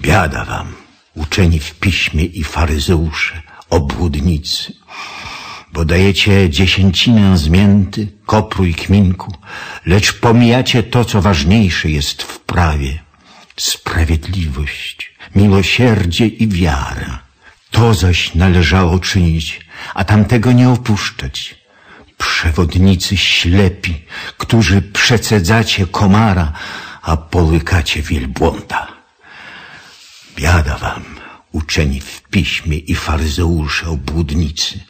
Biada wam, uczeni w piśmie i faryzeusze, obłudnicy, bo dajecie dziesięcinę z mięty, kopru i kminku, lecz pomijacie to, co ważniejsze jest w prawie. Sprawiedliwość, miłosierdzie i wiara. To zaś należało czynić, a tamtego nie opuszczać. Przewodnicy ślepi, którzy przecedzacie komara, a połykacie wielbłąda. Biada wam, uczeni w piśmie i faryzeusze obłudnicy,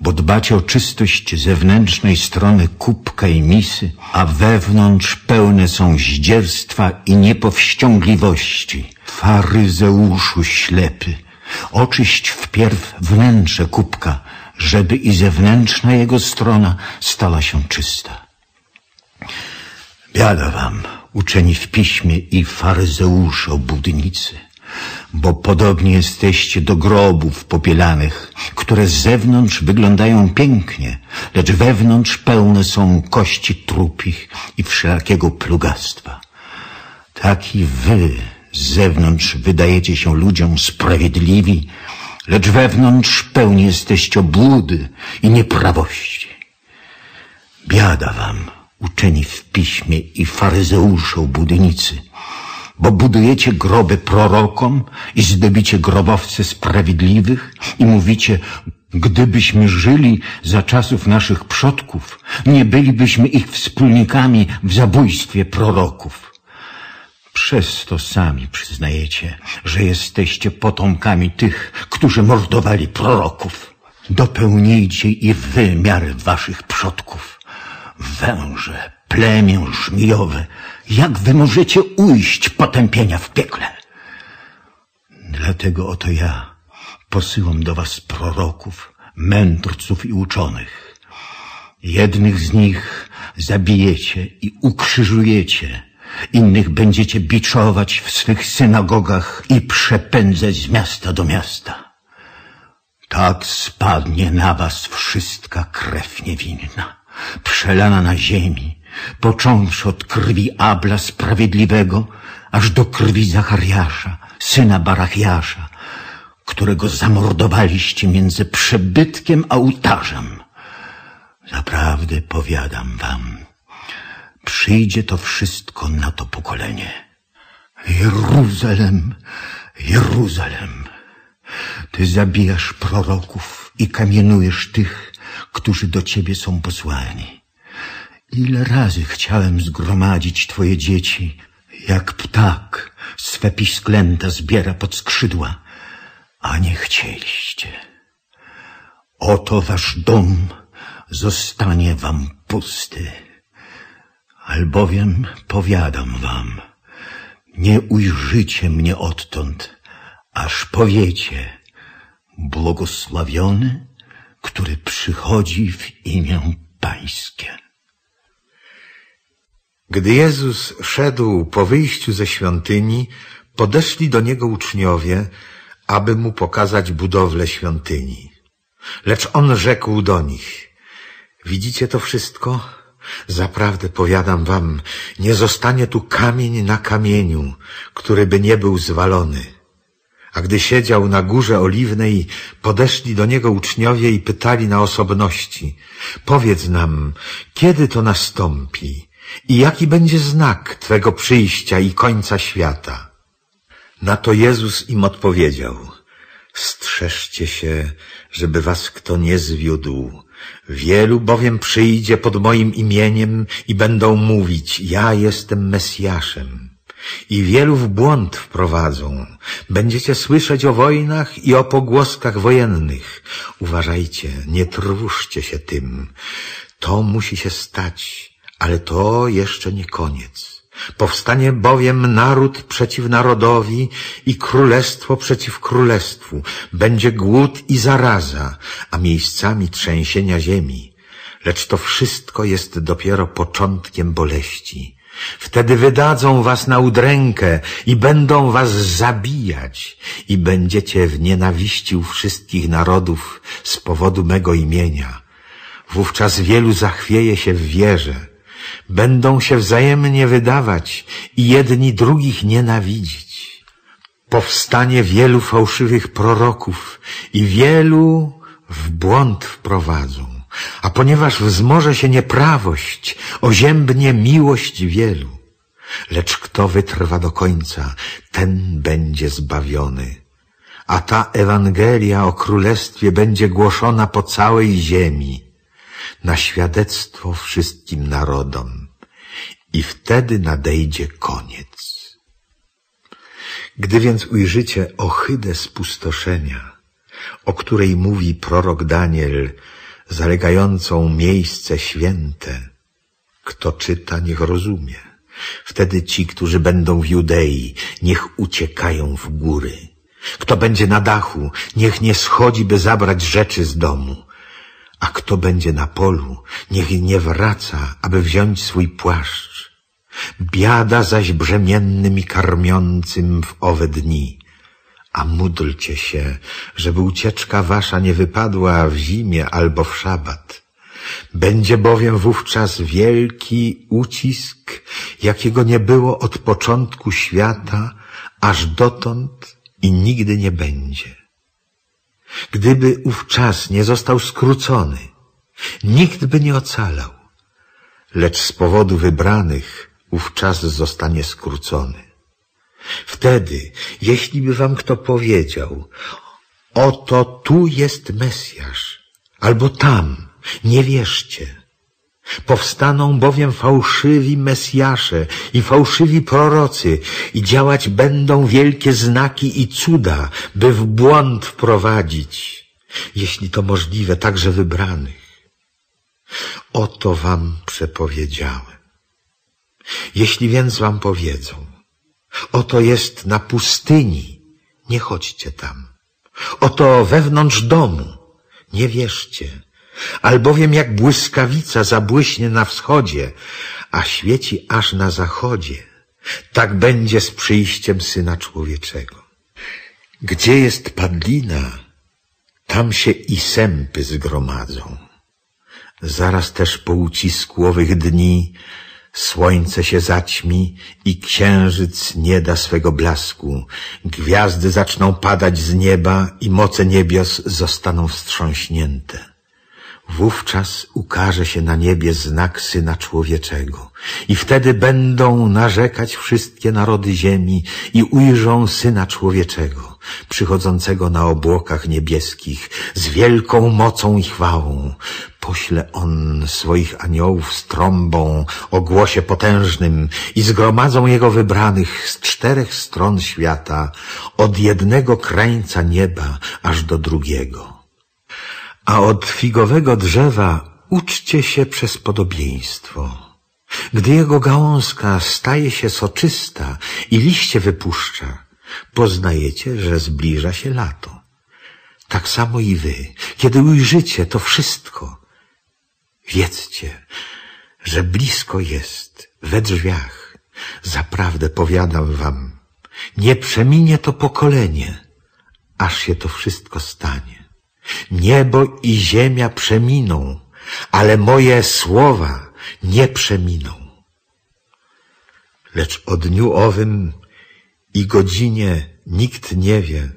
bo dbacie o czystość zewnętrznej strony kubka i misy, a wewnątrz pełne są zdzierstwa i niepowściągliwości. Faryzeuszu ślepy, oczyść wpierw wnętrze kubka, żeby i zewnętrzna jego strona stała się czysta. Biada wam, uczeni w piśmie i faryzeusze obłudnicy, bo podobnie jesteście do grobów popielanych, które z zewnątrz wyglądają pięknie, lecz wewnątrz pełne są kości trupich i wszelakiego plugastwa. Taki wy z zewnątrz wydajecie się ludziom sprawiedliwi, lecz wewnątrz pełni jesteście obłudy i nieprawości. Biada wam, uczeni w piśmie i faryzeusze obłudnicy, bo budujecie groby prorokom i zdobicie grobowce sprawiedliwych i mówicie, gdybyśmy żyli za czasów naszych przodków, nie bylibyśmy ich wspólnikami w zabójstwie proroków. Przez to sami przyznajecie, że jesteście potomkami tych, którzy mordowali proroków. Dopełnijcie i wy miary waszych przodków. Węże, plemię żmijowe, jak wy możecie ujść potępienia w piekle? Dlatego oto ja posyłam do was proroków, mędrców i uczonych. Jednych z nich zabijecie i ukrzyżujecie, innych będziecie biczować w swych synagogach i przepędzać z miasta do miasta. Tak spadnie na was wszystka krew niewinna, przelana na ziemi, począwszy od krwi Abla Sprawiedliwego, aż do krwi Zachariasza, syna Barachiasza, którego zamordowaliście między przebytkiem a ołtarzem. Zaprawdę powiadam wam, przyjdzie to wszystko na to pokolenie. Jeruzalem, Jeruzalem, ty zabijasz proroków i kamienujesz tych, którzy do ciebie są posłani. Ile razy chciałem zgromadzić twoje dzieci, jak ptak swe pisklęta zbiera pod skrzydła, a nie chcieliście. Oto wasz dom zostanie wam pusty. Albowiem powiadam wam, nie ujrzycie mnie odtąd, aż powiecie, błogosławiony, który przychodzi w imię Pańskie. Gdy Jezus szedł po wyjściu ze świątyni, podeszli do Niego uczniowie, aby Mu pokazać budowlę świątyni. Lecz On rzekł do nich, widzicie to wszystko? Zaprawdę powiadam wam, nie zostanie tu kamień na kamieniu, który by nie był zwalony. A gdy siedział na górze oliwnej, podeszli do niego uczniowie i pytali na osobności, powiedz nam, kiedy to nastąpi i jaki będzie znak Twego przyjścia i końca świata? Na to Jezus im odpowiedział, strzeżcie się, żeby was kto nie zwiódł. Wielu bowiem przyjdzie pod moim imieniem i będą mówić, ja jestem Mesjaszem. I wielu w błąd wprowadzą. Będziecie słyszeć o wojnach i o pogłoskach wojennych. Uważajcie, nie trwóżcie się tym. To musi się stać, ale to jeszcze nie koniec. Powstanie bowiem naród przeciw narodowi i królestwo przeciw królestwu. Będzie głód i zaraza, a miejscami trzęsienia ziemi. Lecz to wszystko jest dopiero początkiem boleści. Wtedy wydadzą was na udrękę i będą was zabijać i będziecie w nienawiści u wszystkich narodów z powodu mego imienia. Wówczas wielu zachwieje się w wierze Będą się wzajemnie wydawać i jedni drugich nienawidzić. Powstanie wielu fałszywych proroków i wielu w błąd wprowadzą. A ponieważ wzmoże się nieprawość, oziębnie miłość wielu. Lecz kto wytrwa do końca, ten będzie zbawiony. A ta Ewangelia o Królestwie będzie głoszona po całej ziemi, na świadectwo wszystkim narodom. I wtedy nadejdzie koniec. Gdy więc ujrzycie ohydę spustoszenia, o której mówi prorok Daniel, zalegającą miejsce święte, kto czyta, niech rozumie. Wtedy ci, którzy będą w Judei, niech uciekają w góry. Kto będzie na dachu, niech nie schodzi, by zabrać rzeczy z domu. A kto będzie na polu, niech nie wraca, aby wziąć swój płaszcz. Biada zaś brzemiennym i karmiącym w owe dni. A módlcie się, żeby ucieczka wasza nie wypadła w zimie albo w szabat. Będzie bowiem wówczas wielki ucisk, jakiego nie było od początku świata, aż dotąd i nigdy nie będzie. Gdyby ów czas nie został skrócony, nikt by nie ocalał, lecz z powodu wybranych ów czas zostanie skrócony. Wtedy, jeśli by wam kto powiedział, oto tu jest Mesjasz, albo tam, nie wierzcie. Powstaną bowiem fałszywi Mesjasze i fałszywi prorocy i działać będą wielkie znaki i cuda, by w błąd wprowadzić, jeśli to możliwe, także wybranych. Oto wam przepowiedziałem. Jeśli więc wam powiedzą, oto jest na pustyni, nie chodźcie tam. Oto wewnątrz domu, nie wierzcie albowiem jak błyskawica zabłyśnie na wschodzie, a świeci aż na zachodzie, tak będzie z przyjściem Syna Człowieczego. Gdzie jest padlina, tam się i sępy zgromadzą. Zaraz też po ucisku owych dni słońce się zaćmi i księżyc nie da swego blasku, gwiazdy zaczną padać z nieba i moce niebios zostaną wstrząśnięte. Wówczas ukaże się na niebie znak Syna Człowieczego i wtedy będą narzekać wszystkie narody ziemi i ujrzą Syna Człowieczego, przychodzącego na obłokach niebieskich z wielką mocą i chwałą. Pośle On swoich aniołów z trąbą o głosie potężnym i zgromadzą Jego wybranych z czterech stron świata, od jednego krańca nieba aż do drugiego a od figowego drzewa uczcie się przez podobieństwo. Gdy jego gałązka staje się soczysta i liście wypuszcza, poznajecie, że zbliża się lato. Tak samo i wy, kiedy ujrzycie to wszystko, wiedzcie, że blisko jest, we drzwiach. Zaprawdę powiadam wam, nie przeminie to pokolenie, aż się to wszystko stanie. Niebo i ziemia przeminą, ale moje słowa nie przeminą. Lecz o dniu owym i godzinie nikt nie wie,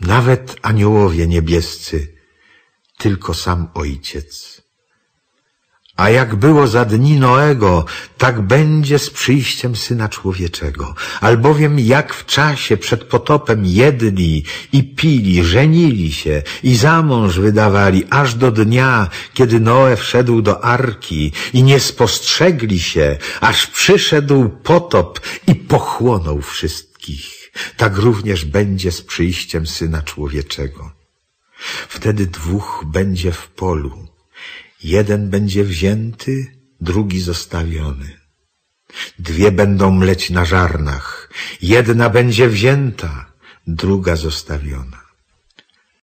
nawet aniołowie niebiescy, tylko sam Ojciec. A jak było za dni Noego, tak będzie z przyjściem Syna Człowieczego. Albowiem jak w czasie przed potopem jedli i pili, żenili się i za mąż wydawali, aż do dnia, kiedy Noe wszedł do arki i nie spostrzegli się, aż przyszedł potop i pochłonął wszystkich. Tak również będzie z przyjściem Syna Człowieczego. Wtedy dwóch będzie w polu Jeden będzie wzięty, drugi zostawiony. Dwie będą mleć na żarnach, jedna będzie wzięta, druga zostawiona.